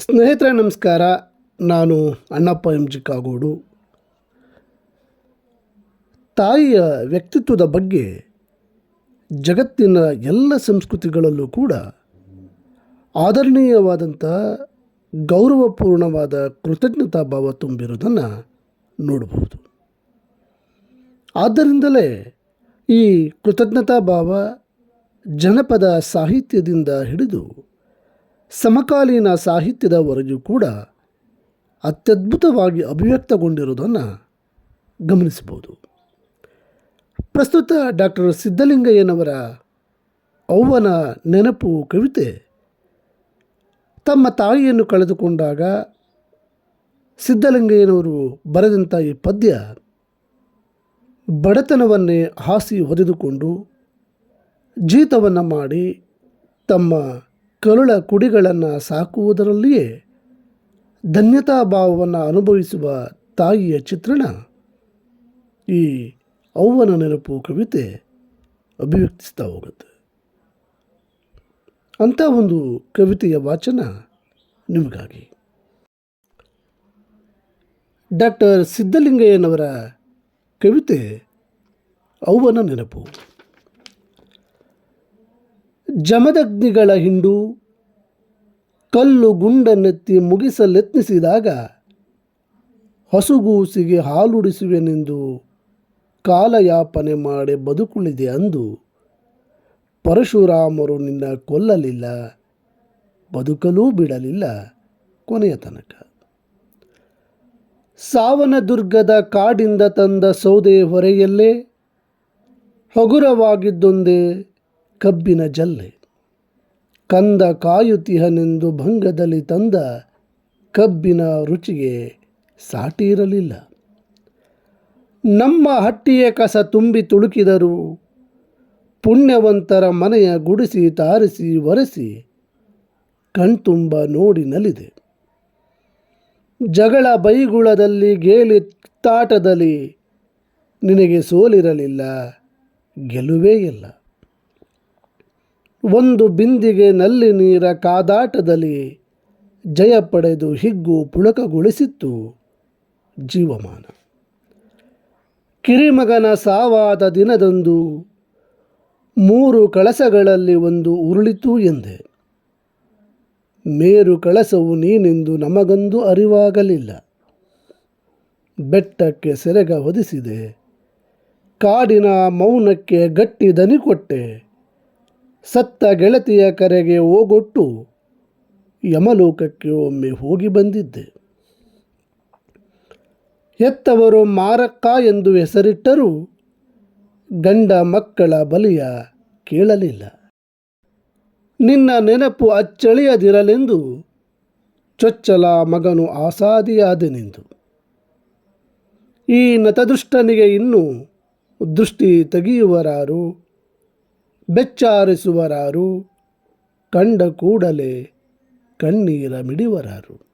ಸ್ನೇಹಿತರೆ, ನಮಸ್ಕಾರ. ನಾನು ಅಣ್ಣಪ್ಪ ಎಂ. ಜಿ. ಕಾಗೋಡು. ತಾಯಿಯ ವ್ಯಕ್ತಿತ್ವದ ಬಗ್ಗೆ ಜಗತ್ತಿನ ಎಲ್ಲ ಸಂಸ್ಕೃತಿಗಳಲ್ಲೂ ಕೂಡ ಆದರಣೀಯವಾದಂಥ, ಗೌರವಪೂರ್ಣವಾದ ಕೃತಜ್ಞತಾ ಭಾವ ತುಂಬಿರುವುದನ್ನು ನೋಡಬಹುದು. ಆದ್ದರಿಂದಲೇ ಈ ಕೃತಜ್ಞತಾ ಭಾವ ಜನಪದ ಸಾಹಿತ್ಯದಿಂದ ಹಿಡಿದು ಸಮಕಾಲೀನ ಸಾಹಿತ್ಯದವರೆಗೂ ಕೂಡ ಅತ್ಯದ್ಭುತವಾಗಿ ಅಭಿವ್ಯಕ್ತಗೊಂಡಿರುವುದನ್ನು ಗಮನಿಸಬಹುದು. ಪ್ರಸ್ತುತ ಡಾಕ್ಟರ್ ಸಿದ್ಧಲಿಂಗಯ್ಯನವರ ಅವ್ವನ ನೆನಪು ಕವಿತೆ ತಮ್ಮ ತಾಯಿಯನ್ನು ಕಳೆದುಕೊಂಡಾಗ ಸಿದ್ಧಲಿಂಗಯ್ಯನವರು ಬರೆದಂಥ ಈ ಪದ್ಯ ಬಡತನವನ್ನೇ ಹಾಸಿ ಹೊದೆದುಕೊಂಡು ಜೀತವನ್ನು ಮಾಡಿ ತಮ್ಮ ಕರುಳ ಕುಡಿಗಳನ್ನು ಸಾಕುವುದರಲ್ಲಿಯೇ ಧನ್ಯತಾ ಭಾವವನ್ನು ಅನುಭವಿಸುವ ತಾಯಿಯ ಚಿತ್ರಣ ಈ ಅವ್ವನ ನೆನಪು ಕವಿತೆ ಅಭಿವ್ಯಕ್ತಿಸ್ತಾ ಹೋಗುತ್ತೆ. ಅಂಥ ಒಂದು ಕವಿತೆಯ ವಾಚನ ನಿಮಗಾಗಿ. ಡಾಕ್ಟರ್ ಸಿದ್ಧಲಿಂಗಯ್ಯನವರ ಕವಿತೆ ಅವ್ವನ ನೆನಪು. ಜಮದಗ್ನಿಗಳ ಹಿಂಡು ಕಲ್ಲು ಗುಂಡನ್ನೆತ್ತಿ ಮುಗಿಸಲೆತ್ನಿಸಿದಾಗ ಹಸುಗೂಸಿಗೆ ಹಾಲುಡಿಸುವೆನೆಂದು ಕಾಲಯಾಪನೆ ಮಾಡಿ ಬದುಕುಳಿದೆ ಅಂದು ಪರಶುರಾಮರು ನಿನ್ನ ಕೊಲ್ಲಲಿಲ್ಲ, ಬದುಕಲೂ ಬಿಡಲಿಲ್ಲ ಕೊನೆಯ ತನಕ. ಸಾವನ ದುರ್ಗದ ಕಾಡಿಂದ ತಂದ ಸೌದೆ ಹೊರೆಯಲ್ಲೇ ಹಗುರವಾಗಿದ್ದೊಂದೇ ಕಬ್ಬಿನ ಜಲ್ಲೆ. ಕಂದ ಕಾಯುತಿಹನೆಂದು ಭಂಗದಲ್ಲಿ ತಂದ ಕಬ್ಬಿನ ರುಚಿಗೆ ಸಾಟಿ ಇರಲಿಲ್ಲ ನಮ್ಮ ಹಟ್ಟಿಯ ಕಸ ತುಂಬಿ ತುಳುಕಿದರು. ಪುಣ್ಯವಂತರ ಮನೆಯ ಗುಡಿಸಿ ತಾರಿಸಿ ಒರೆಸಿ ಕಣ್ತುಂಬ ನೋಡಿ ನಲಿದೆ. ಜಗಳ ಬೈಗುಳದಲ್ಲಿ ಗೇಲಿ ತಾಟದಲ್ಲಿ ನಿನಗೆ ಸೋಲಿರಲಿಲ್ಲ, ಗೆಲುವೇ ಇಲ್ಲ. ಒಂದು ಬಿಂದಿಗೆ ನಲ್ಲಿ ನೀರ ಕಾದಾಟದಲ್ಲಿ ಜಯ ಪಡೆದು ಹಿಗ್ಗು ಪುಳಕಗೊಳಿಸಿತ್ತು ಜೀವಮಾನ. ಕಿರಿಮಗನ ಸಾವಾದ ದಿನದಂದು ಮೂರು ಕಳಸಗಳಲ್ಲಿ ಒಂದು ಉರುಳಿತು ಎಂದೆ. ಮೇರು ಕಳಸವು ನೀನೆಂದು ನಮಗಂದು ಅರಿವಾಗಲಿಲ್ಲ. ಬೆಟ್ಟಕ್ಕೆ ಸೆರೆಗ ಹೊದಿಸಿದೆ. ಕಾಡಿನ ಮೌನಕ್ಕೆ ಗಟ್ಟಿ ದನಿ ಕೊಟ್ಟೆ ಸತ್ತ ಗೆಳತಿಯ ಕರೆಗೆ ಓಗೊಟ್ಟು ಯಮಲೋಕಕ್ಕೆ ಒಮ್ಮೆ ಹೋಗಿ ಬಂದಿದ್ದೆ. ಹೆತ್ತವರು ಮಾರಕ್ಕ ಎಂದು ಹೆಸರಿಟ್ಟರೂ ಗಂಡ ಮಕ್ಕಳ ಬಲಿಯ ಕೇಳಲಿಲ್ಲ. ನಿನ್ನ ನೆನಪು ಅಚ್ಚಳಿಯದಿರಲೆಂದು ಚೊಚ್ಚಲ ಮಗನು ಆಸಾದಿಯಾದನೆಂದು. ಈ ನತದೃಷ್ಟನಿಗೆ ಇನ್ನೂ ದೃಷ್ಟಿ ತೆಗೆಯುವರಾರು ಬೆಚ್ಚಾರಿಸುವರಾರು ಕಂಡ ಕೂಡಲೇ ಕಣ್ಣೀರ ಮಿಡಿವರಾರು.